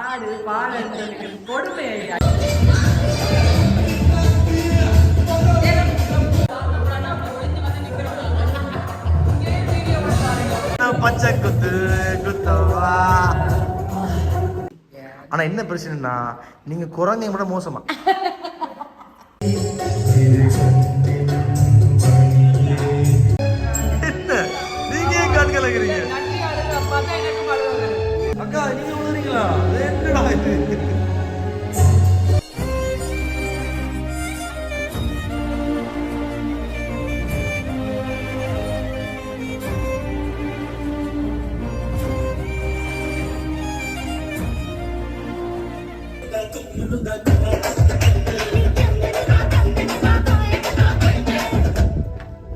ஆடு பால் கொடுமை பச்சை குத்து குத்தவா ஆனா என்ன பிரச்சனைனா நீங்க குரங்கைய விட மோசமா.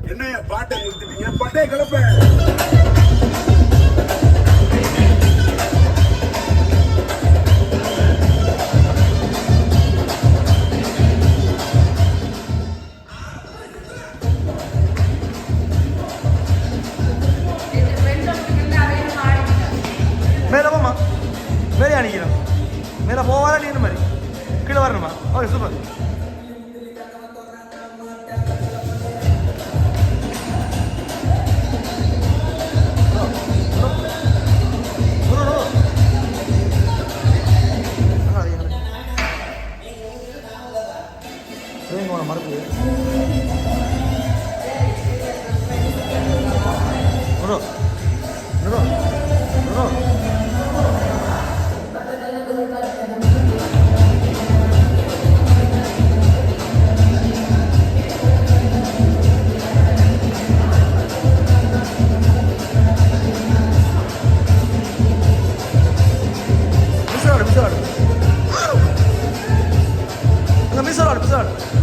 என்னைய பாட்டை நிறுத்திட்டீங்க பாட்டே கிளப்ப. மேல போவாரா நீ இந்த மாதிரி கீழே வரணுமா ஓகே சூப்பர் மறுப்பு Bro, bro, episode. An episode, episode.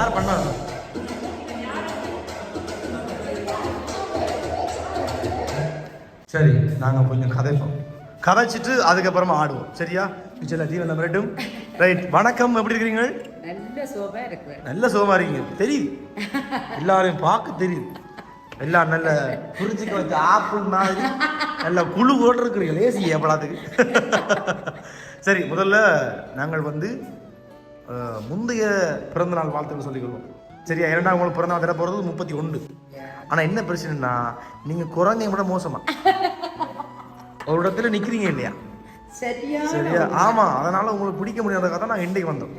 யார் பண்ணதா சரி நாங்கள் கொஞ்சம் கதைப்போம். கதைச்சிட்டு அதுக்கப்புறமா ஆடுவோம். சரியா? மிச்சல ஜீவன் வரட்டும் ரைட் வணக்கம். எப்படி இருக்கிறீங்க? நல்ல சோபா இருக்கிறேன் நல்ல சுகமா இருக்கீங்க. தெரியுது. எல்லாரையும் பார்க்க தெரியுது. எல்லாம் நல்ல புரிஞ்சுக்க வச்ச ஆப்பிள் மாதிரி. நல்ல குழு போட்டு இருக்கிறீங்க லேசி எப்படாதுக்கு சரி முதல்ல நாங்கள் வந்து முந்தைய பிறந்தநாள் வாழ்த்துக்கள் சொல்லிக்கொள்வோம். சரியா? இரண்டாம் உங்களுக்கு பிறந்தநாள் தர போகிறது முப்பத்தி ஒன்று. ஆனால் என்ன பிரச்சனைனா நீங்கள் குரங்கைய விட மோசமா. ஒரு இடத்துல நிற்கிறீங்க இல்லையா சரியா? சரியா ஆமா அதனால உங்களுக்கு பிடிக்க முடியாத கதை நாங்க இன்றைக்கு வந்தோம்.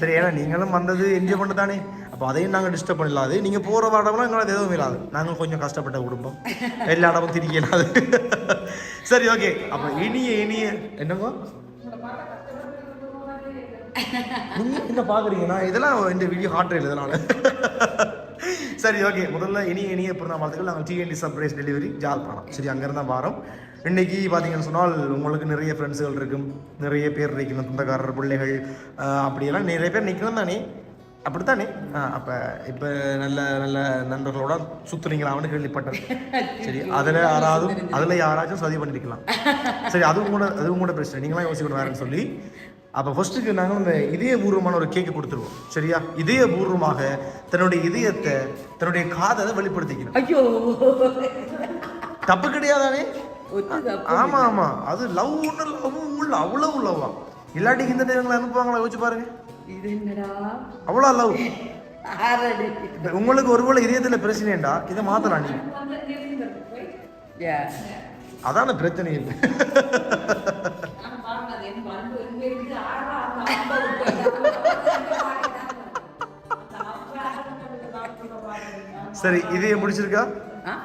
சரி ஏன்னா நீங்களும் வந்தது என்ஜாய் பண்ண தானே அப்போ அதையும் நாங்க டிஸ்டர்ப் பண்ணலாது நீங்க போற இடம்லாம் எங்களால் எதுவும் இல்லாது. நாங்கள் கொஞ்சம் கஷ்டப்பட்ட குடும்பம். எல்லா இடமும் திரிக்க இல்லாது சரி ஓகே அப்ப இனிய இனிய என்னங்க? நீங்க என்ன பாக்குறீங்க இதெல்லாம் இந்த வீடியோ ஹார்ட் ரயில் இதனால. சரி ஓகே முதல்ல இனிய இனிய பிறந்த வாழ்த்துக்கள். நாங்கள் டிஎன்டி சர்ப்ரைஸ் டெலிவரி ஜாழ்ப்பாணம். சரி அங்கேருந்து தான் வாரோம். இன்னைக்கு பார்த்தீங்கன்னு சொன்னால் உங்களுக்கு நிறைய ஃப்ரெண்ட்ஸுகள் இருக்கும். நிறைய பேர் இருக்கணும் சொந்தக்காரர் பிள்ளைகள் அப்படியெல்லாம் நிறைய பேர் நிற்கணும் தானே? அப்படித்தானே? ஆ அப்போ இப்போ நல்ல நல்ல நண்பர்களோட சுற்றுறீங்களான்னு கேள்விப்பட்டேன். சரி அதில் யாராவது அதில் யாராச்சும் சதி பண்ணிருக்கலாம். சரி அதுவும் கூட அதுவும் கூட பிரச்சனை. நீங்களாம் யோசிக்கணும் வேறேன்னு சொல்லி. அப்போ ஃபர்ஸ்ட்டுக்கு நாங்கள் இந்த இதயபூர்வமான ஒரு கேக்கு கொடுத்துருவோம். சரியா? இதயபூர்வமாக தன்னுடைய இதயத்தை தன்னுடைய காதலை வெளிப்படுத்திக்கணும். ஐயோ. தப்பு கிடையாதானே. ஆமா ஆமா. அது லவ் ஒன்று லவ்வும் உள்ள அவ்வளவு லவ்வா இல்லாட்டி இந்த நேரங்களை அனுப்புவாங்களா? யோசிச்சு பாருங்க. இது என்னடா? அவ்வளோ லவ் உங்களுக்கு ஒருவேளை இதயத்துல பிரச்சனைண்டா இதை மாத்தலாம் நீங்க அதான பிரச்சனை இல்லை சரி இதயம் பிடிச்சிருக்கா?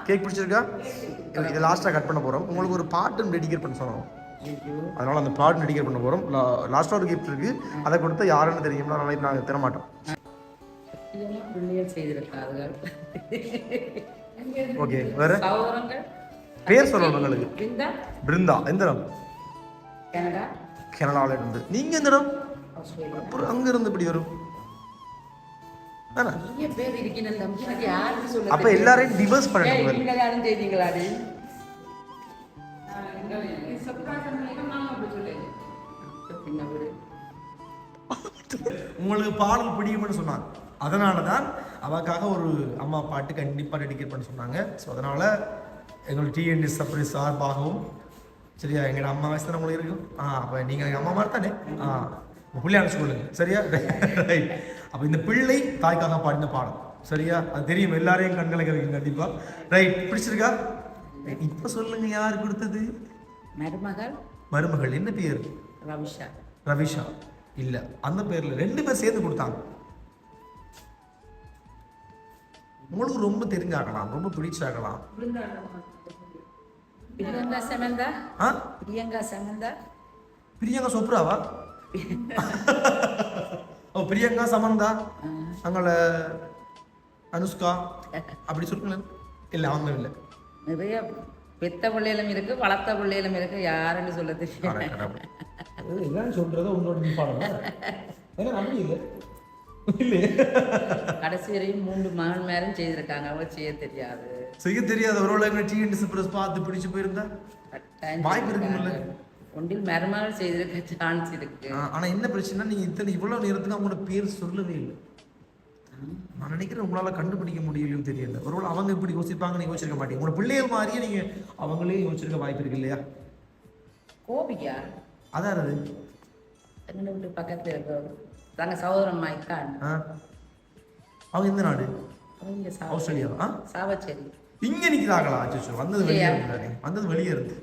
கேக் பிடிச்சிருக்கா? இது- இது லாஸ்ட்டாக கட் பண்ண போகிறோம் உங்களுக்கு ஒரு பாட்டும் டெடிகேட் பண்ண சொன்னோம் அதனால அந்த பாட்டு டெடிகேட் பண்ண போகிறோம் லாஸ்ட்டாக ஒரு கிஃப்ட் இருக்கு. அதை கொடுத்தா யாருன்னு தெரியும்னா அதனால இப்போ நாங்கள் தர மாட்டோம் இதெல்லாம் பிள்ளைகள் செய்திருக்கார்கள் ஓகே வேற. பேர் சொல்லணும் உங்களுக்கு பிருந்தா. பிருந்தா. எந்த கனடா. கனடாவில் இருந்து நீங்க எந்த இடம்? அப்புறம் அங்க இருந்து இப்படி வரும். அப்ப எல்லாரையும் டிவர்ஸ் பண்ணணும் உங்களுக்கு பாடல் பிடிக்கும்னு சொன்னாங்க. அதனால தான் அவக்காக ஒரு அம்மா பாட்டு கண்டிப்பாக டெடிகேட் பண்ண சொன்னாங்க. ஸோ அதனால எங்கள் டிஎன்டி சர்ப்ரைஸ் சார்பாகவும் சரியா? எங்களோட அம்மா வயசு தானே உங்களுக்கு இருக்கும்? ஆ அப்போ நீங்கள் எங்கள் அம்மா மாதிரி தானே? ஆ பிள்ளை அனுப்பிச்சு கொள்ளுங்க சரியா? ரைட் அப்போ இந்த பிள்ளை தாய்க்காக பாடின பாடம். சரியா? அது தெரியும். எல்லாரையும் கண்கலங்க வைக்கும் கண்டிப்பாக ரைட் பிடிச்சிருக்கா? இப்போ சொல்லுங்க யார் கொடுத்தது? மருமகள். மருமகள். என்ன பேர்? ரவிஷா. ரவிஷா. இல்ல அந்த பேர்ல ரெண்டு பேர் சேர்ந்து கொடுத்தாங்க. உங்களுக்கு ரொம்ப தெரிஞ்சாக்கலாம் ரொம்ப பிடிச்சாக்கலாம் பிரியங்கா சமந்தா? ஆ? பிரியங்கா சமந்தா? பிரியங்கா சோப்ராவா? ஓ பிரியங்கா சமந்தா? அங்கள அனுஷ்கா? அப்படி சொல்லுங்களேன் இல்ல அவங்க இல்ல. நிறைய பெத்த பிள்ளைகளும் இருக்கு வளர்த்த பிள்ளைகளும் இருக்கு. யாருன்னு சொல்ல தெரியும் சொல்றத உங்களோட கடைசி வரையும் மூன்று மகன் மேலும் செய்திருக்காங்க. அவங்க செய்ய தெரியாது. செய்ய தெரியாத ஒரு டிஎன் டிஸ்பிரஸ் பார்த்து பிடிச்சு போயிருந்தா? வாய்ப்பு இருக்குமில்ல? ஒன்றில் மருமகள் செய்திருக்க சான்ஸ் இருக்கு. ஆனா என்ன பிரச்சனை நீங்க இத்தனை இவ்வளவு நேரத்துக்கு அவங்களோட பேர் சொல்லவே இல்லை. நான் நினைக்கிறேன் உங்களால கண்டுபிடிக்க முடியலையும் தெரியல. ஒருவேளை அவங்க இப்படி யோசிப்பாங்கன்னு யோசிச்சிருக்க மாட்டீங்க. உங்களோட பிள்ளைகள் மாதிரியே நீங்க அவங்களே யோசிச்சிருக்க வாய்ப்பு இருக்கு இல்லையா? கோபியா அதான் அது. பக்கத்துல இருக்க தங்க சகோதரன் மைக்கான் ஆ? அவங்க எந்த நாடு? ஆஸ்திரேலியாவா? சாவச்சேரி. இங்க நிக்கிறாங்களா? அச்சோ வந்தது வெளியே? இருந்தானே வந்தது வெளியே இருந்து.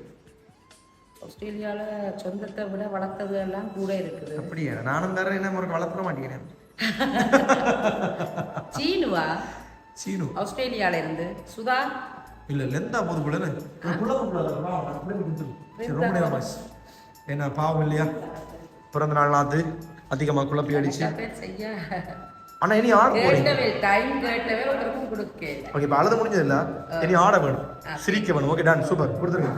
ஆஸ்திரேலியால சொந்தத்தை விட வளர்த்தது எல்லாம் கூட இருக்குது. அப்படியா? நானும் தரேன் என்ன முறை வளர்த்துற மாட்டேங்கிறேன். சீனுவா? சீனு. ஆஸ்திரேலியால இருந்து. சுதா? இல்ல லெந்தா போது கூட ரொம்ப நேரம் என்ன பாவம் இல்லையா? பிறந்த நாள் நாத்து அதிகமா குழப்பி அடிச்சு. ஆனா இனி ஆட ஓகே இப்போ அழுத முடிஞ்சது இல்ல? இனி ஆட வேணும். சிரிக்க வேணும். Okay done super. கொடுத்துருங்க.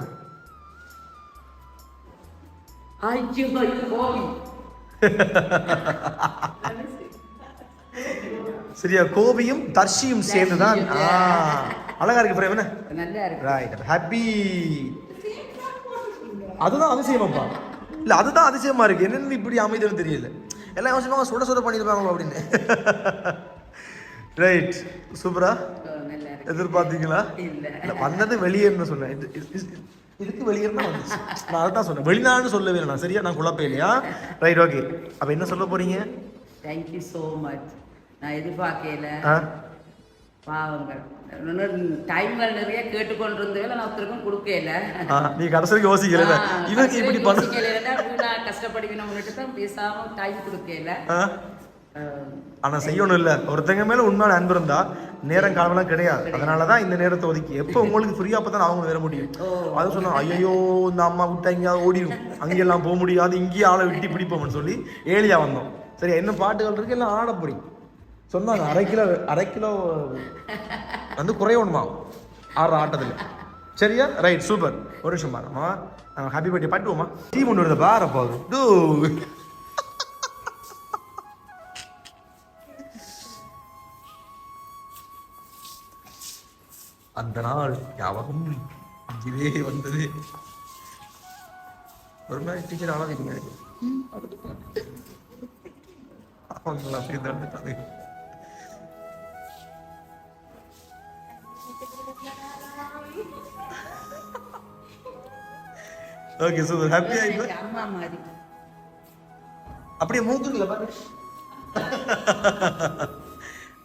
சரியா கோபியும் தர்ஷியும் சேர்ந்து தான் ஆ, அழகா இருக்கு பிரேம். என்ன? ரைட் ஹாப்பி அதுதான் அதிசயமாப்பா. இல்ல அதுதான் அதிசயமா இருக்கு. என்னன்னு இப்படி அமைதின்னு தெரியல. எல்லாம் யோசிப்பாங்க சுட சுட பண்ணிருப்பாங்களோ அப்படின்னு. ரைட் சூப்பரா எதிர்பார்த்தீங்களா? இல்ல. வந்தது வெளியேன்னு சொன்னேன். இது- இது- இது- இதுக்கு வெளியே தான் வந்துச்சு. நான் அதான் சொன்னேன். வெளிநாடுன்னு சொல்லவே இல்லை நான். சரியா? நான் குழப்பம் இல்லையா? ரைட் ஓகே அப்ப என்ன சொல்ல போறீங்க? தேங்க்யூ ஸோ மச் நான் எதிர்பார்க்கல. பாவங்கள். டைம்கள் நிறைய கேட்டுக்கொண்டிருந்தவே நான் ஒருத்தருக்கும் கொடுக்கல. நீ கடைசிக்கு யோசிக்கல இவருக்கு இப்படி பண்ண நான் கஷ்டப்படுவினவங்ககிட்ட தான் பேசாம டைம் கொடுக்கல. ஆனா செய்யணும் இல்ல. ஒருத்தங்க மேல உண்மையான அன்பு இருந்தா நேரம் காலமெல்லாம் கிடையாது. அதனாலதான் இந்த நேரத்தை ஒதுக்கி. எப்போ உங்களுக்கு ஃப்ரீயா அப்பதான் அவங்க வர முடியும். அது சொன்னா ஐயோ இந்த அம்மா விட்டா எங்கேயாவது ஓடிடும் அங்கெல்லாம் போக முடியாது. இங்கேயே ஆளை விட்டு பிடிப்போம்னு சொல்லி ஏலியா வந்தோம். சரி என்ன பாட்டுகள் இருக்கு? எல்லாம் ஆட போறீங்க. சொன்னாங்க அரை கிலோ அரை கிலோ. வந்து குறையணுமா ஆடுற ஆட்டத்தில் சரியா? ரைட் சூப்பர் ஒரு நிமிஷம் பாருமா நம்ம ஹாப்பி பர்த்டே பாட்டுவோமா? டீ ஒன்று வருது பாரு போகுது டூ. அந்த நாள் ஞாபகம் இதே வந்தது. ஒரு மாதிரி டீச்சர் ஆளாதிக்கு அவங்களா சேர்ந்து ஓகே சூப்பர் ஹாப்பி ஆயிட்டு அம்மா மாதிரி. அப்படியே மூக்குல பாரு.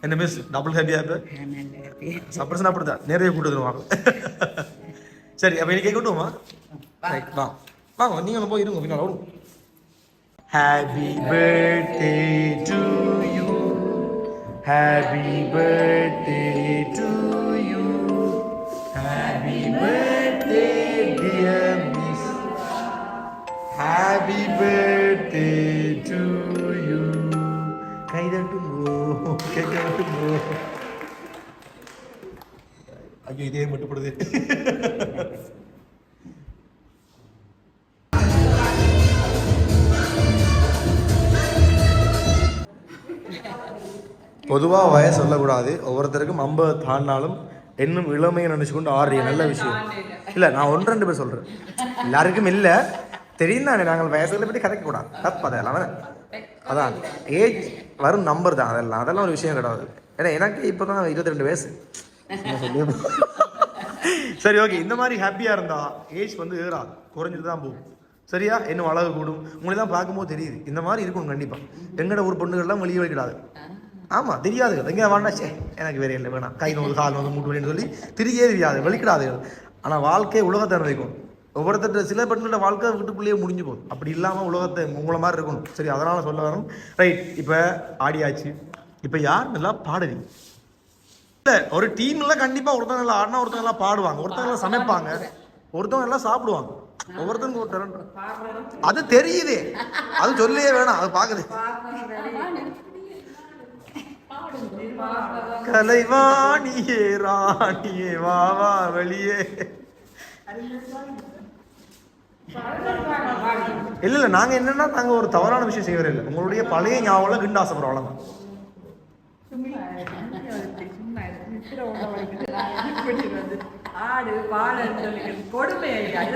என்ன மிஸ் டபுள் ஹாப்பி ஆப்பு நல்ல happy. சப்ரசன் அப்படிதான். நிறைய கூட்டு வருவாங்க சரி அப்ப இன்னைக்கு கொண்டுமா ரைட் வா. வாங்க நீங்க போய் இருங்க பின்னால ஓடும். Happy birthday to you happy birthday to happy birthday to you Kanth bro ஐயோ இதே மட்டுப்படுது பொதுவாக வயசு சொல்லக்கூடாது ஒவ்வொருத்தருக்கும் ஐம்பது தாண்டினாலும் இன்னும் இளமையை நினச்சி கொண்டு ஆடுறிய நல்ல விஷயம் இல்லை நான் ஒன்று ரெண்டு பேர் சொல்கிறேன் எல்லாருக்கும் இல்லை தெரியும் தானே நாங்கள் வயசுகளை பற்றி கதைக்கக்கூடாது. தப்பு அதெல்லாம். அதான் ஏஜ் வரும் நம்பர் தான். அதெல்லாம் அதெல்லாம் ஒரு விஷயம் கிடையாது. ஏன்னா எனக்கு இப்போ தான் இருபத்தி ரெண்டு வயசு. சரி ஓகே இந்த மாதிரி ஹாப்பியாக இருந்தா ஏஜ் வந்து ஏறாது. குறைஞ்சிட்டு தான் போகும். சரியா? இன்னும் அழகு கூடும். உங்களை தான் பார்க்கும்போது தெரியுது. இந்த மாதிரி இருக்கும் கண்டிப்பாக எங்கட ஒரு பொண்ணுகள்லாம் வெளியே வைக்கிடாது ஆமாம் தெரியாது எங்கே வேணா சே எனக்கு வேற இல்லை வேணாம். கை நோது கால் நோது மூட்டு வலின்னு சொல்லி திரியே தெரியாது. வெளிக்கிடாது ஆனால் வாழ்க்கை உலகத்தை நினைக்கும் ஒவ்வொருத்தர் சில பெண்களோட வாழ்க்கை வீட்டுக்குள்ளேயே முடிஞ்சு போகுது. அப்படி இல்லாமல் உலகத்தை உங்களை மாதிரி இருக்கணும். சரி அதனால் சொல்ல வரணும். ரைட் இப்போ ஆடியாச்சு. இப்போ யார் நல்லா பாடுறீங்க. இல்லை ஒரு டீம்ல கண்டிப்பாக ஒருத்தவங்க நல்லா ஆடினா ஒருத்தவங்க எல்லாம் பாடுவாங்க. ஒருத்தவங்க எல்லாம் சமைப்பாங்க. ஒருத்தவங்க எல்லாம் சாப்பிடுவாங்க. ஒவ்வொருத்தவங்க ஒரு அது தெரியுது. அது சொல்லியே வேணாம். அது பார்க்குது கலைவாணியே ராணியே வா வா வெளியே. இல்ல இல்ல நாங்க என்னன்னா நாங்க ஒரு தவறான விஷயம் செய்யறே இல்லை. உங்களுடைய பழைய ஞாபகம் கிண்டு ஆசைப்படுறோம் அவ்வளவுதான்.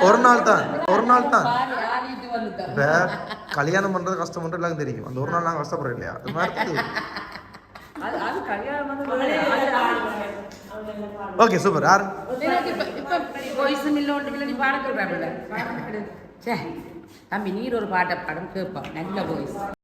ஒரு நாள் தான் ஒரு நாள் தான். இப்ப கல்யாணம் பண்றது கஷ்டம் பண்றது எல்லாரும் தெரியும். அந்த ஒரு நாள் நாங்க கஷ்டப்படுறோம் இல்லையா? அது மாதிரி அது அது கல்யாணம் வந்து ஓகே சூப்பர் யார் தம்பி நீர் ஒரு பாட்டை படம் கேட்போம் நல்ல வாய்ஸ்